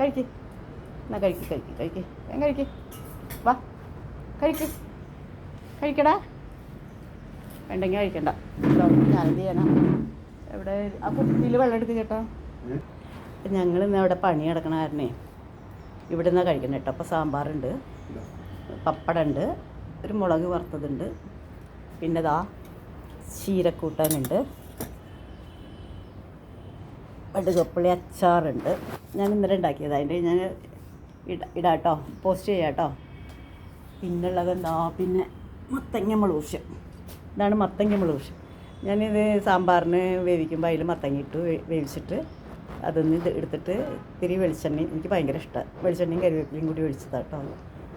കഴിക്ക്. എന്നാ കഴിക്ക് കഴിക്ക് കഴിക്ക്. ഞാൻ കഴിക്ക്. വാ. കഴിക്ക്. കഴിക്കടാ. വേണ്ടെങ്കിൽ കഴിക്കണ്ട. ഞാനെന്ത് ചെയ്യണം എവിടെ? ആ കുപ്പിയിൽ വെള്ളം കേട്ടോ അപ്പം ഞങ്ങൾ ഇന്ന് അവിടെ പണി കിടക്കണ കാരണേ ഇവിടെ നിന്നാണ് കഴിക്കണം കേട്ടോ അപ്പോൾ സാമ്പാറുണ്ട് പപ്പടമുണ്ട് ഒരു മുളക് വറുത്തതുണ്ട്. പിന്നെ ദാ ചീരക്കൂട്ടാനുണ്ട്. വടുകപ്പുളി അച്ചാറുണ്ട്. ഞാൻ ഇന്നലെ ഉണ്ടാക്കിയത്. അതിന്റെ ഞാൻ ഇട ഇടാം കേട്ടോ പോസ്റ്റ് ചെയ്യാട്ടോ. പിന്നുള്ളത് എന്താ? പിന്നെ മത്തങ്ങ മുളകൂശ്യം ഇതാണ് മത്തങ്ങ മുളകൂശ്യം ഞാനിത് സാമ്പാറിന് വേവിക്കുമ്പോൾ അതിൽ മത്തങ്ങ ഇട്ട് വേവിച്ചിട്ട് അതൊന്ന് ഇത് എടുത്തിട്ട് ഇത്തിരി വെളിച്ചെണ്ണയും എനിക്ക് ഭയങ്കര ഇഷ്ടമാണ് വെളിച്ചെണ്ണയും കരിവേപ്പിലയും കൂടി ഒഴിച്ചതാണ് കേട്ടോ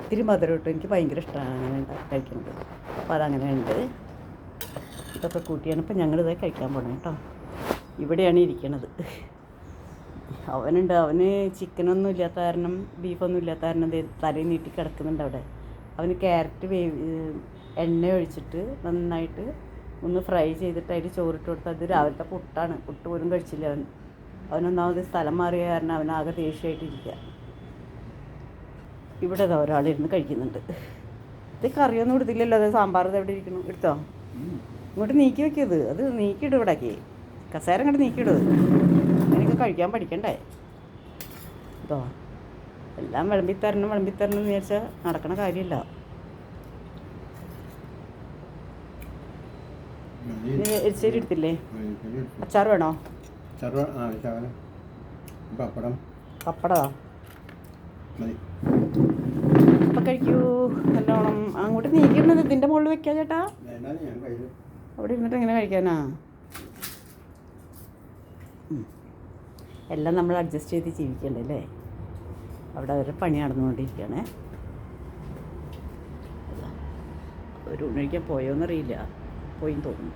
ഇത്തിരി മധുരം ഇട്ട് എനിക്ക് ഭയങ്കര ഇഷ്ടമാണ് അങ്ങനെ കഴിക്കുന്നത്. അപ്പോൾ അതങ്ങനെ ഉണ്ട് ഇതൊക്കെ കൂട്ടിയാണ് ഇപ്പം ഞങ്ങളിത് കഴിക്കാൻ പോകണം കേട്ടോ ഇവിടെയാണ് ഇരിക്കണത്. അവനുണ്ട്. അവന് ചിക്കനൊന്നും ഇല്ലാത്ത കാരണം ബീഫൊന്നും ഇല്ലാത്ത കാരണം തലയിൽ നീട്ടി കിടക്കുന്നുണ്ട് അവിടെ. അവന് ക്യാരറ്റ് വേവ് എണ്ണ ഒഴിച്ചിട്ട് നന്നായിട്ട് ഒന്ന് ഫ്രൈ ചെയ്തിട്ട് അതിൽ ചോറിട്ട് കൊടുത്ത് അത് രാവിലത്തെ പുട്ടാണ്. പുട്ട് പോലും കഴിച്ചില്ല അവൻ. അവനൊന്നാമത് സ്ഥലം മാറിയ കാരണം അവനാകെ ദേഷ്യമായിട്ടിരിക്കുക ഇവിടെ ഒരാളിരുന്ന് കഴിക്കുന്നുണ്ട്. ഇത് കറിയൊന്നും എടുത്തില്ലല്ലോ അത് സാമ്പാർ എവിടെ ഇരിക്കുന്നു. എടുത്തോ? ഇങ്ങോട്ട് നീക്കി വെക്കിയത് അത് നീക്കിയിട്ട് ഇവിടേക്ക്. കസേര കണ്ട് നീക്കിയിടും. അങ്ങനെയൊക്കെ കഴിക്കാൻ പഠിക്കണ്ടേ? ഇതോ എല്ലാം വിളമ്പി തരണം വിളമ്പി തരണം എന്ന് വിചാരിച്ചാൽ നടക്കണ കാര്യമില്ല എരിശ്ശേരി എടുത്തില്ലേ? അച്ചാർ വേണോ? പപ്പടം. പപ്പടമാ അപ്പം കഴിക്കൂ. നല്ലോണം. അങ്ങോട്ട് നീക്കിയിരുന്നത് ഇതിന്റെ മുകളിൽ വെക്കാം ചേട്ടാ. അവിടെ ഇരുന്നിട്ട് എങ്ങനെ കഴിക്കാനാ. എല്ലാം നമ്മൾ അഡ്ജസ്റ്റ് ചെയ്ത് ജീവിക്കണ്ടേ അല്ലേ? അവിടെ അവരുടെ പണി നടന്നുകൊണ്ടിരിക്കുകയാണേ. ഒരു പോയോ പോയോന്നറിയില്ല. പോയി തോന്നുന്നു.